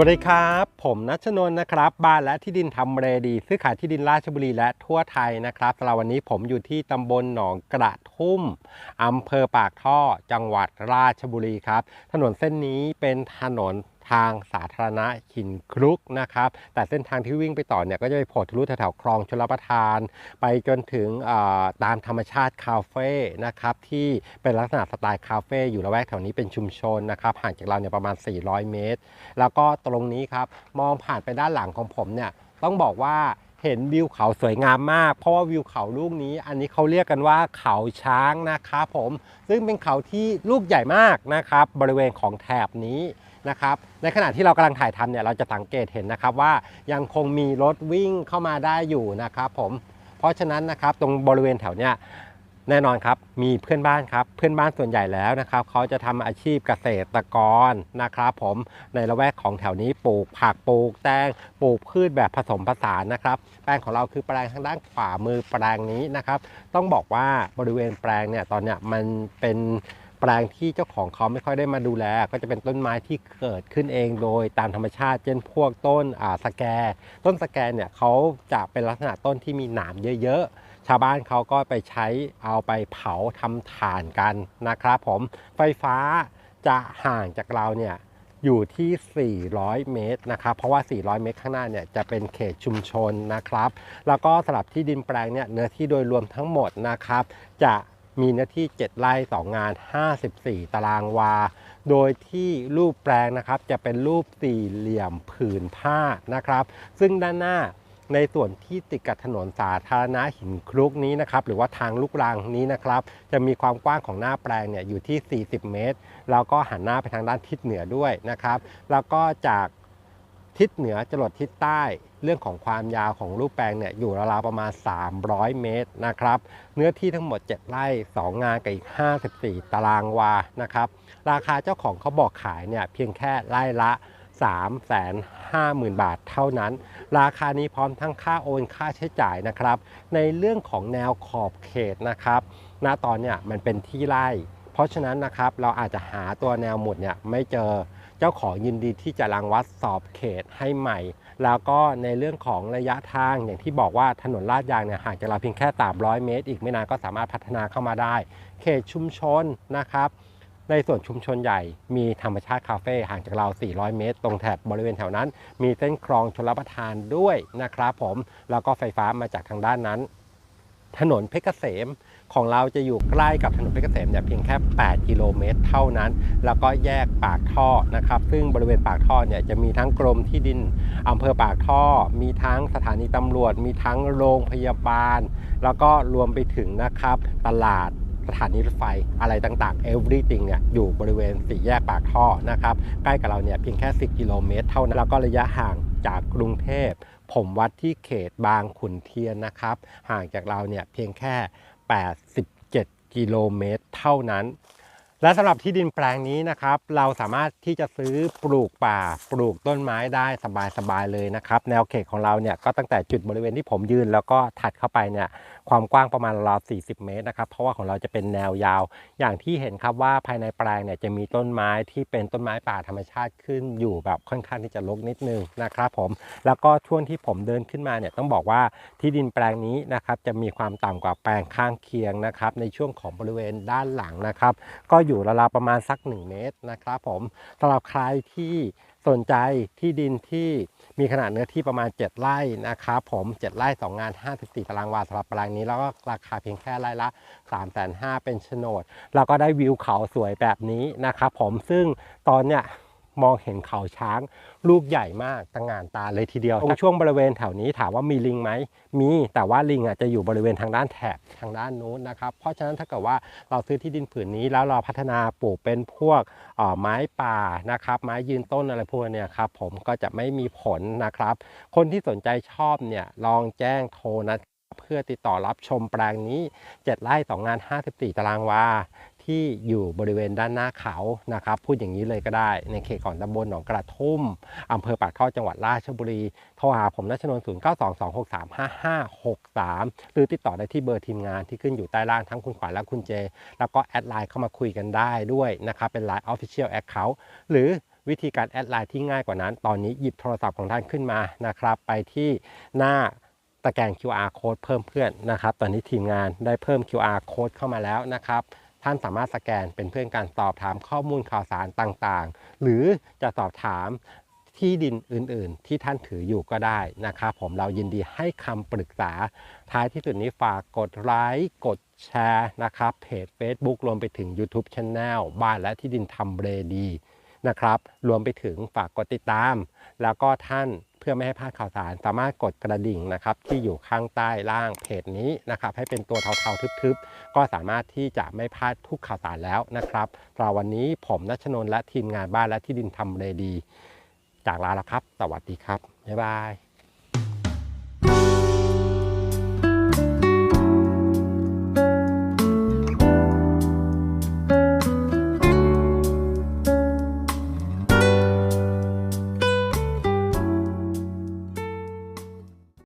วัสดีครับ ผมนัชนน์นะครับ บ้านและที่ดินทำเรดี ซื้อขายที่ดินราชบุรีและทั่วไทยนะครับสำหรับวันนี้ผมอยู่ที่ตำบลหนองกระทุ่มอำเภอปากท่อจังหวัดราชบุรีครับ ถนนเส้นนี้เป็นถนน ทางสาธารณะหินคลุกนะครับ แต่เส้นทางที่วิ่งไปต่อเนี่ยก็จะไปโผล่ทะลุแถวๆคลองชลประทาน ไปจนถึงตามธรรมชาติคาเฟ่นะครับที่เป็นลักษณะสไตล์คาเฟ่อยู่ละแวกแถวนี้เป็นชุมชนนะครับห่างจากเราเนี่ยประมาณ 400 เมตร แล้วก็ตรงนี้ครับมองผ่านไปด้านหลังของผมเนี่ยต้องบอกว่าเห็นวิวเขาสวยงามมาก เพราะว่าวิวเขาลูกนี้ อันนี้เขาเรียกกันว่าเขาช้างนะครับผม ซึ่งเป็นเขาที่ลูกใหญ่มากนะครับ บริเวณของแถบนี้ นะครับในขณะที่เรากำลังถ่ายทำเนี่ยเราจะสังเกตเห็นนะครับว่ายังคงมีรถวิ่งเข้ามาได้อยู่นะครับผมเพราะฉะนั้นนะครับตรงบริเวณแถวเนี้ยแน่นอนครับมีเพื่อนบ้านครับเพื่อนบ้านส่วนใหญ่แล้วนะครับเขาจะทำอาชีพเกษตรกรนะครับ ผมในละแวกของแถวนี้ปลูกผักปลูกแตงปลูกพืชแบบผสมผสานนะครับ แปลงของเราคือแปลงทางด้านขวามือแปลงนี้นะครับ ต้องบอกว่าบริเวณแปลงเนี่ยตอนเนี้ยมันเป็น ลงที่เจ้าของเขาไม่ค่อยได้มาดูแล ก็จะเป็นต้นไม้ที่เกิดขึ้นเองโดยตามธรรมชาติ เช่นพวกต้นอ่าสแก ต้นสแกเนี่ยเขาจะเป็นลักษณะต้นที่มีหนามเยอะๆ ชาวบ้านเขาก็ไปใช้เอาไปเผาทำถ่านกันนะครับผมไฟฟ้าจะห่างจากเราเนี่ยอยู่ที่ 400 เมตรนะครับ เพราะว่า 400 เมตรข้างหน้าเนี่ยจะเป็นเขตชุมชนนะครับ แล้วก็สำหรับที่ดินแปลงเนี่ยเนื้อที่โดยรวมทั้งหมดนะครับ จะ มีเนื้อที่ 7 ไร่ต่องาน 54 ตารางวา โดยที่รูปแปลงนะครับจะเป็นรูปสี่เหลี่ยมผืนผ้านะครับ ซึ่งด้านหน้าในส่วนที่ติดกับถนนสาธารณะหินคลุกนี้นะครับ หรือว่าทางลูกรังนี้นะครับ จะมีความกว้างของหน้าแปลงเนี่ยอยู่ที่ 40 เมตร แล้วก็หันหน้าไปทางด้านทิศเหนือด้วยนะครับ แล้วก็จากทิศเหนือจรดทิศใต้ เรื่องของความยาวของรูปแปลงเนี่ยอยู่ราวๆประมาณ 300 เมตรนะครับ เนื้อที่ทั้งหมด 7 ไร่ 2 งานกับอีก 54 ตารางวานะครับ ราคาเจ้าของเขาบอกขายเนี่ยเพียงแค่ไร่ละ3 5 0 0 0 0 บาทเท่านั้น ราคานี้พร้อมทั้งค่าโอนค่าใช้จ่ายนะครับ ในเรื่องของแนวขอบเขตนะครับ ณตอนเนี่ยมันเป็นที่ไร่ เพราะฉะนั้นนะครับเราอาจจะหาตัวแนวหมุดเนี่ยไม่เจอ เจ้าของยินดีที่จะรังวัดสอบเขตให้ใหม่ แล้วก็ในเรื่องของระยะทางอย่างที่บอกว่าถนนลาดยางเนี่ยห่างจากเราเพียงแค่ 300 เมตร อีกไม่นานก็สามารถพัฒนาเข้ามาได้ เขตชุมชนนะครับในส่วนชุมชนใหญ่มีธรรมชาติคาเฟ่ห่างจากเรา 400 เมตร ตรงแถบบริเวณแถวนั้น มีเส้นคลองชลประทานด้วยนะครับผม แล้วก็ไฟฟ้ามาจากทางด้านนั้น ถนนเพชรเกษมของเราจะอยู่ใกล้กับถนนเพชรเกษมเนี่ยเพียงแค่ 8 กิโลเมตร เท่านั้น แล้วก็แยกปากท่อนะครับ ซึ่งบริเวณปากท่อเนี่ยจะมีทั้งกรมที่ดินอำเภอปากท่อ มีทั้งสถานีตำรวจ มีทั้งโรงพยาบาล แล้วก็รวมไปถึงนะครับตลาดสถานีรถไฟอะไรต่างๆ everything เนี่ยอยู่บริเวณสี่แยกปากท่อนะครับ ใกล้กับเราเนี่ยเพียงแค่ 10 กิโลเมตร เท่านั้น แล้วก็ระยะห่าง จากกรุงเทพ ผมวัดที่เขตบางขุนเทียนนะครับ ห่างจากเราเนี่ยเพียงแค่ 87 กิโลเมตรเท่านั้น และสำหรับที่ดินแปลงนี้นะครับ เราสามารถที่จะซื้อปลูกป่าปลูกต้นไม้ได้สบายๆเลยนะครับ แนวเขตของเราเนี่ยก็ตั้งแต่จุดบริเวณที่ผมยืนแล้วก็ถัดเข้าไปเนี่ย ความกว้างประมาณราวๆ40 เมตรนะครับเพราะว่าของเราจะเป็นแนวยาว อย่างที่เห็นครับว่าภายในแปลงเนี่ยจะมีต้นไม้ที่เป็นต้นไม้ป่าธรรมชาติขึ้นอยู่แบบค่อนข้างที่จะรกนิดนึงนะครับผมแล้วก็ช่วงที่ผมเดินขึ้นมาเนี่ยต้องบอกว่าที่ดินแปลงนี้นะครับจะมีความต่ำกว่าแปลงข้างเคียงนะครับในช่วงของบริเวณด้านหลังนะครับ ก็อยู่ราวๆประมาณสัก 1 เมตรนะครับผมสำหรับใครที่ สนใจที่ดินที่มีขนาดเนื้อที่ประมาณ 7 ไร่นะครับผม7ไร่2งาน 54 ตารางวาสำหรับแปลงนี้ แล้วก็ราคาเพียงแค่ไร่ละ3 5 0 0 0เป็นโฉนด แล้วก็ได้วิวเขาสวยแบบนี้นะครับผมซึ่งตอนเนี้ย มองเห็นเขาช้าง ลูกใหญ่มากตั้งงานตาเลยทีเดียวตรงช่วงบริเวณแถวนี้ถามว่ามีลิงไหมมีแต่ว่าลิงอะจะอยู่บริเวณทางด้านแถบทางด้านนู้นนะครับ เพราะฉะนั้นถ้าเกิดว่าเราซื้อที่ดินผืนนี้ แล้วเราพัฒนาปลูกเป็นพวกเอ่อไม้ป่านะครับไม้ยืนต้นอะไรพวกเนี้ยครับผมก็จะไม่มีผลนะครับ คนที่สนใจชอบเนี่ยลองแจ้งโทรนะเพื่อติดต่อรับชมแปลงนี้ 7 ไร่ 2 งาน 54 ตารางวา ที่อยู่บริเวณด้านหน้าเขานะครับพูดอย่างนี้เลยก็ได้ ในเขตของตำบลหนองกระทุ่มอำเภอปากท่อจังหวัดราชบุรีโทรหาผมนัชนนท์0 9 2 2 6 3 5 5 6 3หกสามห้าห้าหกสามหรือติดต่อได้ที่เบอร์ทีมงานที่ขึ้นอยู่ใต้ล่างทั้งคุณขวัญและคุณเจ แล้วก็แอดไลน์เข้ามาคุยกันได้ด้วยนะครับเป็นไลน์ Official Account หรือวิธีการแอดไลน์ที่ง่ายกว่านั้น ตอนนี้หยิบโทรศัพท์ของท่านขึ้นมานะครับ ไปที่หน้าตะแกรง QR code เพิ่มเพื่อนนะครับ ตอนนี้ทีมงานได้เพิ่ม QR code เข้ามาแล้วนะครับ ท่านสามารถสแกนเป็นเพื่อนการสอบถามข้อมูลข่าวสารต่างๆ หรือจะสอบถามที่ดินอื่นๆ ที่ท่านถืออยู่ก็ได้นะครับผมเรายินดีให้คำปรึกษา ท้ายที่สุดนี้ฝากกดไลค์กดแชร์นะครับเพจ Facebook รวมไปถึง YouTube Channel บ้านและที่ดินทำเรดีนะครับ รวมไปถึงฝากกดติดตาม แล้วก็ท่าน พื่อไม่ให้พลาดข่าวสาร สามารถกดกระดิ่งนะครับที่อยู่ข้างใต้ล่างเพจนี้นะครับให้เป็นตัวเทาๆทึบๆ ก็สามารถที่จะไม่พลาดทุกข่าวสารแล้วนะครับสำหรับวันนี้ผมนัชนนท์และทีมงานบ้านและที่ดินทำเลดี จากลาแล้วครับ สวัสดีครับบ๊ายบาย